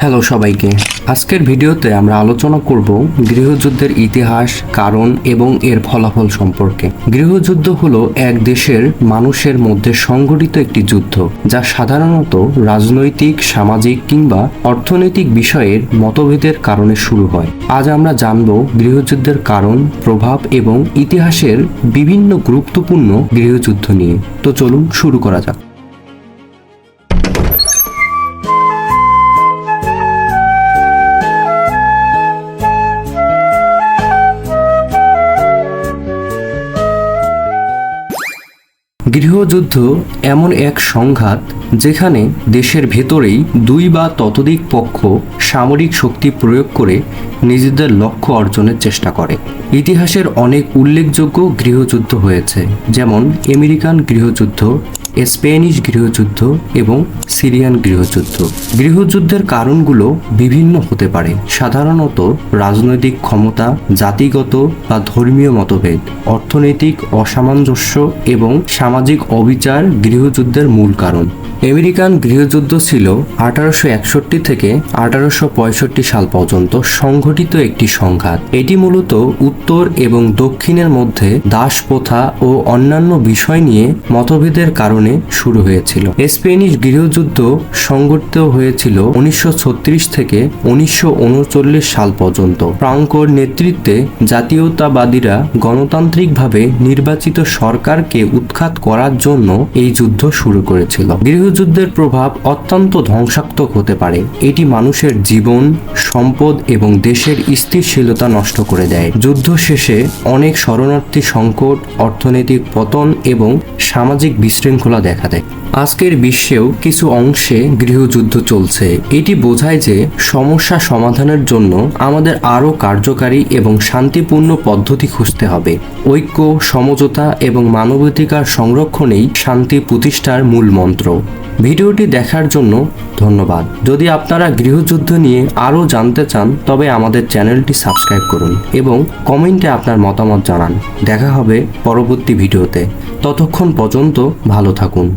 Hello সবাইকে। আজকের ভিডিওতে আমরা আলোচনা করব গৃহযুদ্ধের ইতিহাস, কারণ এবং এর ফলাফল সম্পর্কে। গৃহযুদ্ধ হলো এক দেশের মানুষের মধ্যে সংগঠিত একটি যুদ্ধ, যা সাধারণত রাজনৈতিক, সামাজিক কিংবা অর্থনৈতিক বিষয়ের মতভেদের কারণে শুরু হয়। আজ আমরা জানব গৃহযুদ্ধের কারণ, প্রভাব এবং ইতিহাসের বিভিন্ন গুরুত্বপূর্ণ গৃহযুদ্ধ নিয়ে। তো চলুন শুরু করা যাক। গৃহযুদ্ধ এমন এক সংঘাত যেখানে দেশের ভেতরেই দুই বা ততোধিক পক্ষ সামরিক শক্তি প্রয়োগ করে নিজেদের লক্ষ্য অর্জনের চেষ্টা করে। ইতিহাসের অনেক উল্লেখযোগ্য গৃহযুদ্ধ হয়েছে, যেমন আমেরিকান গৃহযুদ্ধ স্প্যানিশ গৃহযুদ্ধ এবং সিরিয়ান গৃহযুদ্ধ। গৃহযুদ্ধের কারণগুলো বিভিন্ন হতে পারে। সাধারণত রাজনৈতিক ক্ষমতা, জাতিগত বা ধর্মীয় মতভেদ, অর্থনৈতিক অসামঞ্জস্য এবং সামাজিক অবিচার গৃহযুদ্ধের মূল কারণ। আমেরিকান গৃহযুদ্ধ ছিল আঠারোশো একষট্টি থেকে আঠারোশো পঁয়ষট্টি সাল পর্যন্ত সংঘটিত একটি সংঘাত। এটি মূলত উত্তর এবং দক্ষিণের মধ্যে দাস প্রথা ও অন্যান্য বিষয় নিয়ে মতভেদের কারণে শুরু হয়েছিল। স্পেনিশ গৃহযুদ্ধ সংঘটিত হয়েছিল উনিশশো ছত্রিশ থেকে উনিশশো উনচল্লিশ সাল পর্যন্ত। ফ্রাঙ্কোর নেতৃত্বে জাতীয়তাবাদীরা গণতান্ত্রিকভাবে নির্বাচিত সরকারকে উৎখাত করার জন্য এই যুদ্ধ শুরু করেছিল। গৃহযুদ্ধের প্রভাব অত্যন্ত ধ্বংসাত্মক হতে পারে। এটি মানুষের জীবন, সম্পদ এবং দেশের স্থিতিশীলতা নষ্ট করে দেয়। যুদ্ধ শেষে অনেক শরণার্থী সংকট, অর্থনৈতিক পতন এবং সামাজিক বিশৃঙ্খলা দেখা দেয়। আজকের বিশ্বেও কিছু অংশে গৃহযুদ্ধ চলছে। এটি বোঝায় যে সমস্যা সমাধানের জন্য আমাদের আরও কার্যকারী এবং শান্তিপূর্ণ পদ্ধতি খুঁজতে হবে। ঐক্য, সমঝোতা এবং মানবাধিকার সংরক্ষণেই শান্তি প্রতিষ্ঠার মূল মন্ত্র। ভিডিওটি দেখার জন্য ধন্যবাদ। যদি আপনারা গৃহযুদ্ধ নিয়ে আরও জানতে চান, তবে আমাদের চ্যানেলটি সাবস্ক্রাইব করুন এবং কমেন্টে আপনার মতামত জানান। দেখা হবে পরবর্তী ভিডিওতে। ততক্ষণ পর্যন্ত ভালো থাকুন।